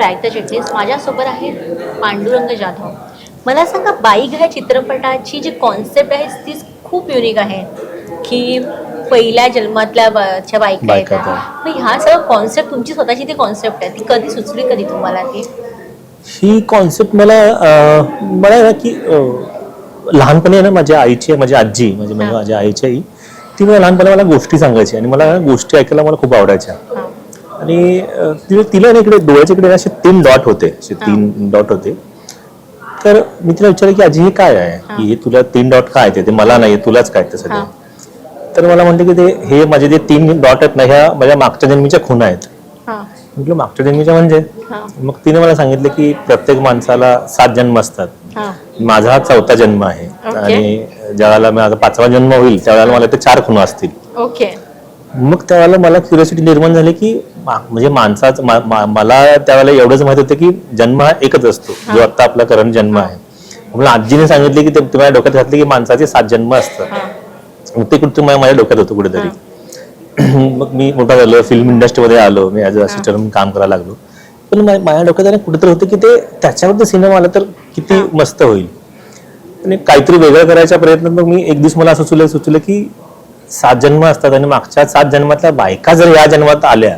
प्रायक्ता चिटणीस माझ्यासोबत आहे पांडुरंग जाधव. मला सांगा बाईक ह्या चित्रपटाची जी कॉन्सेप्ट आहे ती खूप युनिक आहे. की पहिल्या जन्मातल्या बायका येतात मग ह्या सगळं कॉन्सेप्ट तुमची स्वतःची ती कॉन्सेप्ट आहे. ती कधी सुचली कधी तुम्हाला ती? ही कॉन्सेप्ट मला मला ना की लहानपणी आहे ना माझ्या आईची माझी आजी म्हणजे. माझ्या आईची आई ती मला लहानपणी मला गोष्टी सांगायची. आणि मला गोष्टी ऐकायला मला खूप आवडायच्या. आणि तिला तिला इकडे डोळ्याच्या इकडे असे तीन डॉट होते. असे. तीन डॉट होते. तर मी तिला विचारलं की आजी हे काय आहे? हा. की हे तुला तीन डॉट काय ते? ते मला नाही तुलाच काय ते सगळं. तर मला म्हणते की ते हे माझे जे तीन डॉट आहेत ना ह्या माझ्या मागच्या जन्मीच्या खुणा आहेत. हां. म्हटलं मागच्या जन्मीच्या म्हणजे? मग तिने मला सांगितलं की प्रत्येक माणसाला सात जन्म असतात. माझा हा चौथा जन्म आहे. आणि ज्यावेळेला माझा पाचवा जन्म होईल त्यावेळेला मला ते चार खुणा असतील. ओके. मग त्यावेळेला मला क्युरियोसिटी निर्माण झाली की म्हणजे माणसाच मा- मा- मला त्यावेळेला एवढंच माहीत होतं की जन्म हा एकच असतो. जो आता आपला करंट जन्म आहे. मला आजीने सांगितले की ते ते माझ्या डोक्यात घातले की माणसाचे सात जन्म असतात. ते कुठे माझ्या माझ्या डोक्यात होतं कुठेतरी. मग मी मोठा झालो फिल्म इंडस्ट्रीमध्ये आलो. मी ॲज अ असिस्टंट म्हणून काम करायला लागलो. पण माझ्या डोक्यात कुठेतरी होतं की ते त्याच्यावर सिनेमा आला तर किती मस्त होईल. आणि काहीतरी वेगळं करायच्या प्रयत्नात मग मी एक दिवस मला असं सुचलं सुचलं की सात जन्म असतात आणि मागच्या सात जन्मातल्या बायका जर या जन्मात आल्या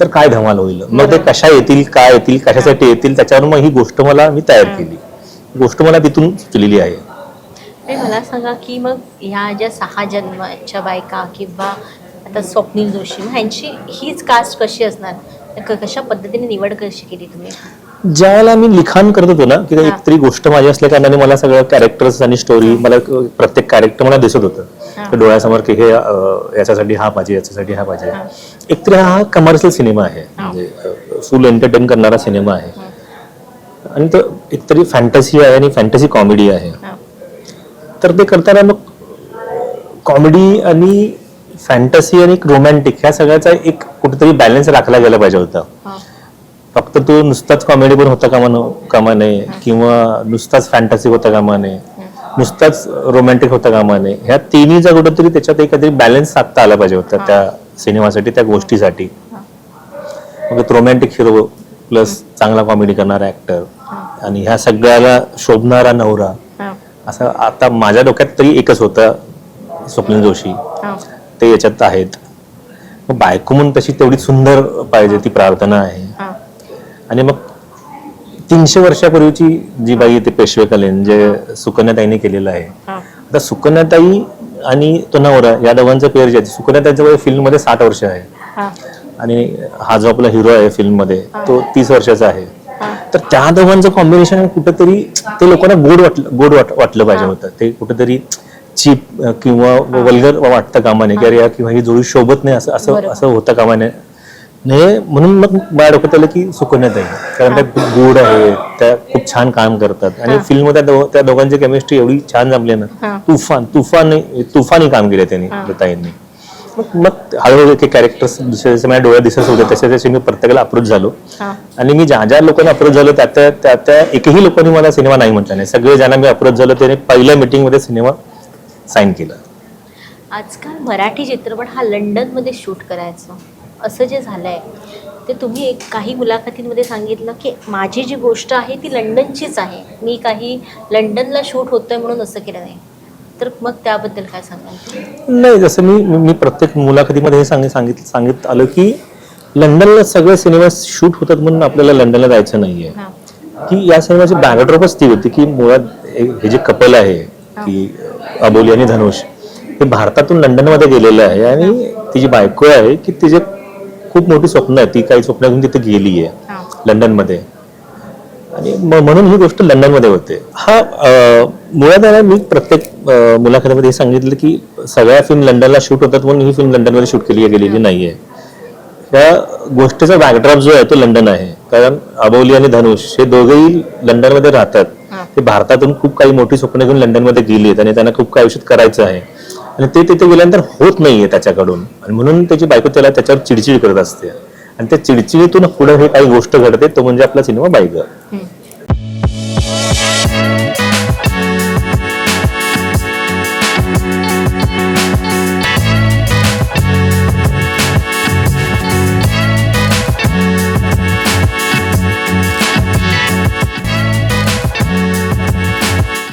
तर काय धमाल होईल? मग ते कशा येतील काय येतील कशासाठी येतील? त्याच्यावर मग ही गोष्ट मला मी तयार केली. गोष्ट मला तिथून सुचलेली आहे. मला सांगा की मग ह्या ज्या सहा जन्माच्या बायका किंवा आता स्वप्नील जोशी ह्यांची हीच कास्ट कशी असणार? क- कशा पद्धतीने निवड कशी केली तुम्ही? ज्यावेळेला मी लिखाण करत होतो ना की. एक तरी गोष्ट माझी असल्या कारणाने मला सगळं कॅरेक्टर्स आणि स्टोरी मला प्रत्येक कॅरेक्टर मला दिसत होतं. डोळ्यासमोर की हे याच्यासाठी हा पाहिजे याच्यासाठी हा पाहिजे. एक तरी हा कमर्शियल सिनेमा आहे. म्हणजे फुल एंटरटेन करणारा सिनेमा आहे. आणि तो एकतरी फॅन्टसी आहे आणि फॅन्टसी कॉमेडी आहे. तर ते करताना मग कॉमेडी आणि फॅन्टसी आणि रोमॅन्टिक ह्या सगळ्याचा एक कुठेतरी बॅलन्स राखला गेला पाहिजे होता. फक्त तो नुसताच कॉमेडी पण होता कामा न- कामा नये किंवा नुसताच फॅन्टसी होता कामा नये नुसताच रोमॅन्टिक होता कामा नये ह्या तिन्हीचा कुठेतरी त्याच्यात एखादी बॅलन्स साधता आला पाहिजे होता त्या सिनेमासाठी त्या गोष्टीसाठी. मग रोमॅन्टिक हिरो प्लस चांगला कॉमेडी करणारा ऍक्टर आणि ह्या सगळ्याला शोभणारा नवरा असं आता माझ्या डोक्यात तरी एकच होतं स्वप्नील जोशी. ते याच्यात आहेत. मग बायको म्हणून तशी तेवढी सुंदर पाहिजे ती प्रार्थना आहे. आणि मग तीनशे वर्षापूर्वीची जी बाई ते पेशवेकालीन जे सुकन्याताईने केलेलं आहे. आता सुकन्याताई आणि तो नवरा या दोघांचं पेअर जे आहे सुकन्याताईचं वय फिल्ममध्ये साठ वर्ष आहे. हां. आणि हा जो आपला हिरो आहे फिल्ममध्ये तो तीस वर्षाचा आहे. तर त्या दोघांचं कॉम्बिनेशन कुठेतरी ते लोकांना गोड वाटलं गोड वाट वाटलं पाहिजे होतं. ते कुठेतरी चीप किंवा वल्गर वाटतं कामा नये की अरे यार किंवा ही जोडी शोभत नाही असं असं. असं होतं कामा नाही म्हणून मग माझ्या डोक्यात आलं की सुकन्यात आहे कारण त्या खूप गोड आहे त्या खूप छान काम करतात. आणि फिल्ममध्ये त्या दो- त्या दोघांची केमिस्ट्री एवढी छान जमली ना हां. तुफान तुफान तुफानी काम केले त्यांनी ताईंनी मग मग हळूहळू एक कॅरेक्टर्स दुसरे जसे माझ्या डोळ्यात दिसत होते तसे तसे मी प्रत्येकाला अप्रोच झालो. हां. आणि मी ज्या ज्या लोकांना अप्रोच झालो त्या त्या त्या त्या एकही लोकांनी मला सिनेमा नाही म्हटला नाही. सगळे ज्यांना मी अप्रोच झालो त्याने पहिल्या मीटिंगमध्ये सिनेमा साईन केला. आजकाल मराठी चित्रपट हा लंडनमध्ये शूट करायचं. असं जे झालं आहे ते तुम्ही एक काही मुलाखतींमध्ये सांगितलं की माझी जी गोष्ट आहे ती लंडनचीच आहे. मी काही लंडनला शूट होतोय म्हणून असं केलं नाही. तर मग त्याबद्दल काय सांगाल? नाही जसं मी मी प्रत्येक मुलाखतीमध्ये हे सांगित सांगित सांगित आलं की लंडनला सगळे सिनेमा शूट होतात म्हणून आपल्याला लंडनला जायचं नाहीये. की या सिनेमाची बॅकड्रॉपच ती होती की मुळात हे हे जे कपल आहे की अबोली आणि धनुष हे भारतातून लंडनमध्ये गेलेलं आहे आणि तिची बायको आहे की तिचे खूप मोठी स्वप्न आहे. ती काही स्वप्न घेऊन तिथे गेली आहे हां. लंडनमध्ये. आणि म्हणून ही गोष्ट लंडनमध्ये होते. हा मुळात मी प्रत्येक मुलाखतीमध्ये हे सांगितलं की सगळ्या फिल्म लंडनला शूट होतात म्हणून ही फिल्म लंडनमध्ये शूट केली गेलेली नाहीये. त्या गोष्टीचा बॅकड्रॉप जो आहे तो लंडन आहे. कारण अबोली आणि धनुष हे दोघेही लंडनमध्ये राहतात. ते भारतातून खूप काही मोठी स्वप्न घेऊन लंडनमध्ये गेली आहेत आणि त्यांना खूप काही आयुष्यात करायचं आहे. आणि ते तिथे गेल्यानंतर होत नाहीये त्याच्याकडून. आणि म्हणून त्याची बायको त्याला त्याच्यावर चिडचिड करत असते. आणि त्या चिडचिडीतून पुढे हे काही गोष्ट घडते तो म्हणजे आपला सिनेमा बायगर.